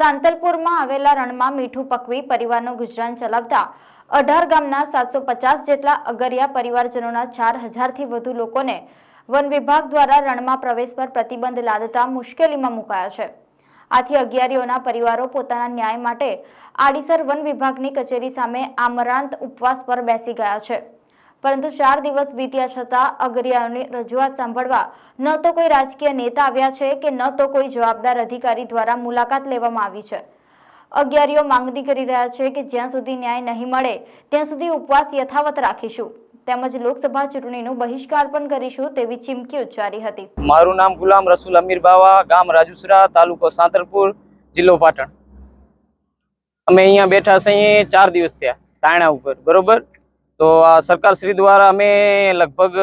સાંતલપુરમાં આવેલા રણમાં મીઠું પકવી પરિવારનું ગુજરાન ચલાવતા અઢાર ગામના સાતસો પચાસ જેટલા અગરિયા પરિવારજનોના ચાર હજારથી વધુ લોકોને વન વિભાગ દ્વારા રણમાં પ્રવેશ પર પ્રતિબંધ લાદતા મુશ્કેલીમાં મુકાયા છે. આથી અગિયારીઓના પરિવારો પોતાના ન્યાય માટે આડીસર વન વિભાગની કચેરી સામે આમરાંત ઉપવાસ પર બેસી ગયા છે. પરંતુ ચાર દિવસ વીત્યા છતાં અગરિયાઓની રજૂઆત સાંભળવા ન તો કોઈ રાજકીય નેતા આવ્યા છે કે ન તો કોઈ જવાબદાર અધિકારી દ્વારા મુલાકાત લેવામાં આવી છે. અગિયારીઓ માંગણી કરી રહ્યા છે કે જ્યાં સુધી ન્યાય નહીં મળે, ત્યાં સુધી ઉપવાસ યથાવત રાખીશું. તેમજ લોકસભા ચૂંટણીનું બહિષ્કાર પણ કરીશું તેવી ચીમકી ઉચ્ચારી હતી. મારું નામ ગુલામ રસુલ અમીર બાવા, ગામ રાજુસરા, તાલુકો સાંતરપુર, જિલ્લો પાટણ. અમે અહીંયા બેઠા છીએ, ચાર દિવસ થયા, તાણા ઉપર, બરોબર? તો આ સરકારશ્રી દ્વારા અમે લગભગ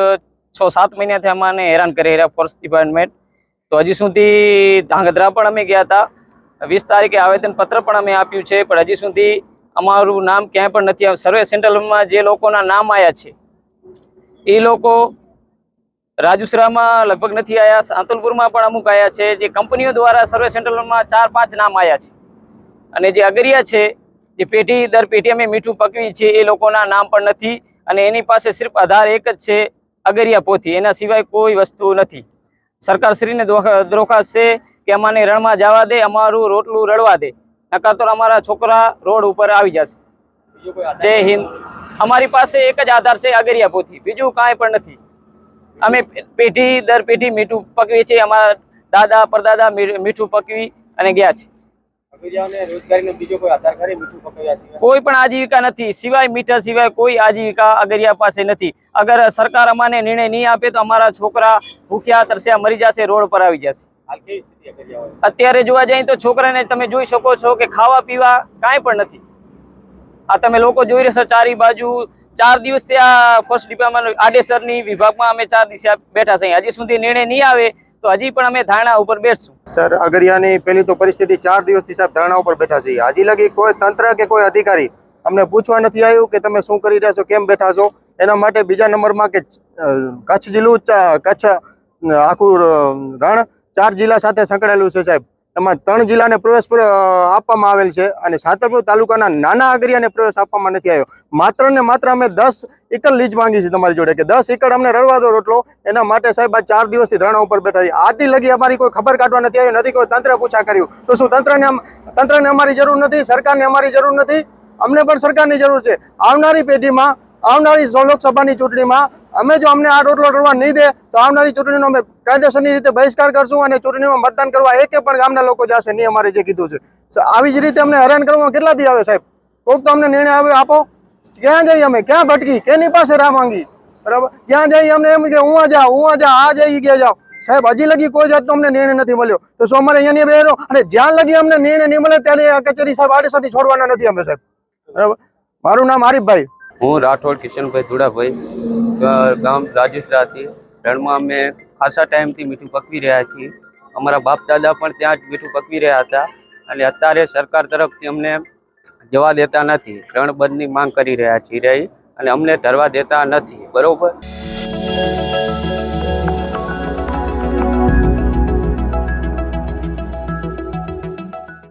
છ સાત મહિનાથી અમાને હેરાન કરી રહ્યા ફોરેસ્ટ ડિપાર્ટમેન્ટ. તો હજી સુધી ધાંગધ્રા પણ અમે ગયા હતા. વીસ તારીખે આવેદનપત્ર પણ અમે આપ્યું છે, પણ હજી સુધી અમારું નામ ક્યાંય પણ નથી આવ્યું. સર્વે સેન્ટ્રલમાં જે લોકોના નામ આવ્યા છે, એ લોકો રાજુસરામાં લગભગ નથી આવ્યા સાંતલપુરમાં પણ અમુક આવ્યા છે, જે કંપનીઓ દ્વારા સર્વે સેન્ટરમાં ચાર પાંચ નામ આવ્યા છે. અને જે અગરિયા છે જે પેઢી દર પેઢી અમે મીઠું પકવી છે એ લોકોના નામ પણ નથી અને એની પાસે સિર્ફ આધાર એક જ છે અગરિયા પોથી. એના સિવાય કોઈ વસ્તુ નથી. સરકારશ્રીને દરખાસ્ત છે કે અમાને રણમાં જવા દે અમારું રોટલું રડવા દે. નકર તો અમારા છોકરા રોડ ઉપર આવી જશે. જય હિન્દ. અમારી પાસે એક જ આધાર છે અગરિયા પોથી. બીજું કાંઈ પણ નથી. અમે પેઢી દર પેઢી મીઠું પકવીએ છીએ અમારા દાદા પરદાદા મીઠું પકવી અને ગયા છે. કોઈ પણ આજીવિકા નથી. સિવાય મીઠા સિવાય કોઈ આજીવિકા અગરિયા પાસે નથી. અગર સરકાર અમાને નિર્ણય નહીં આપે તો અમારા છોકરા ભૂખ્યા તરસ્યા મરી જશે રોડ પર આવી જશે? અત્યારે જોવા જઈએ તો છોકરાને તમે જોઈ શકો છો કે ખાવા પીવા કાંઈ પણ નથી. આ તમે લોકો જોઈ રહ્યા છો ચારી બાજુ ચાર દિવસથી આ ફર્સ્ટ ડિપાર્ટમેન્ટ આડેસરની વિભાગમાં અમે ચાર દિવસે બેઠા છીએ. હજી સુધી નિર્ણય નહીં આવે તો હજી પણ અમે ધારણા ઉપર બેસશું. સર, અગરિયાની પેલી તો પરિસ્થિતિ ચાર દિવસથી સાહેબ ધારણા ઉપર બેઠા છીએ હજી લગી કોઈ તંત્ર કે કોઈ અધિકારી અમને પૂછવા નથી આવ્યું કે તમે શું કરી રહ્યા છો, કેમ બેઠા છો? એના માટે બીજા નંબરમાં કે કચ્છ જિલ્લું કચ્છ આખું રણ ચાર જિલ્લા સાથે સંકળાયેલું છે સાહેબ. એમાં ત્રણ જિલ્લાને પ્રવેશ આપવામાં આવેલ છે અને સાતરપુર તાલુકાના નાના આગરિયાને પ્રવેશ આપવામાં નથી આવ્યો. માત્ર ને માત્ર અમે દસ એકર લીજ માંગી છે તમારી જોડે કે દસ એકર અમને રડવા દો રોટલો. એના માટે સાહેબ આ ચાર દિવસથી ધરણા ઉપર બેઠા છે આથી લગી અમારી કોઈ ખબર કાઢવા નથી આવી, નથી કોઈ તંત્ર પૂછા કર્યું. તો શું તંત્રને તંત્રને અમારી જરૂર નથી, સરકારને અમારી જરૂર નથી? અમને પણ સરકારની જરૂર છે. આવનારી પેઢીમાં આવનારી લોકસભાની ચૂંટણીમાં અમે જો અમને આ રોટલો રળવા નહીં દે, તો આવનારી ચૂંટણીનો અમે કાયદેસરની રીતે બહિષ્કાર કરશું અને ચૂંટણીમાં મતદાન કરવા એકે પણ ગામના લોકો જશે નહીં અમારે જે કીધું છે. આવી જ રીતે અમને હેરાન કરવામાં કેટલાથી આવે સાહેબ? કોક તો અમને નિર્ણય આવે આપો. ક્યાં જઈએ અમે? ક્યાં ભટકી? કેની પાસે રાહ માંગી? બરાબર? ક્યાં જઈએ અમને એમ કે હું જાઉં, હું જા આ જઈ ગયા જાઓ સાહેબ, હજી લગી કોઈ જાતનો અમને નિર્ણય નથી મળ્યો. તો શું અમારે અહીંયાની બેરો અને જ્યાં લગી અમને નિર્ણય નહીં મળે, ત્યારે કચેરી સાહેબ આડેસરથી છોડવાના નથી અમે સાહેબ. બરાબર? મારું નામ આરીફભાઈ હું રાઠોડ કિશનભાઈ ધુડાભાઈ ગામ રાજેશરાથી રણમાં અમે ખાસા ટાઈમથી મીઠું પકવી રહ્યા છીએ. અમારા બાપ દાદા પણ ત્યાં જ મીઠું પકવી રહ્યા હતા. અને અત્યારે સરકાર તરફથી અમને જવા દેતા નથી. રણ બંધની માંગ કરી રહ્યા છીએ. રહી અને અમને ધરવા દેતા નથી. બરોબર?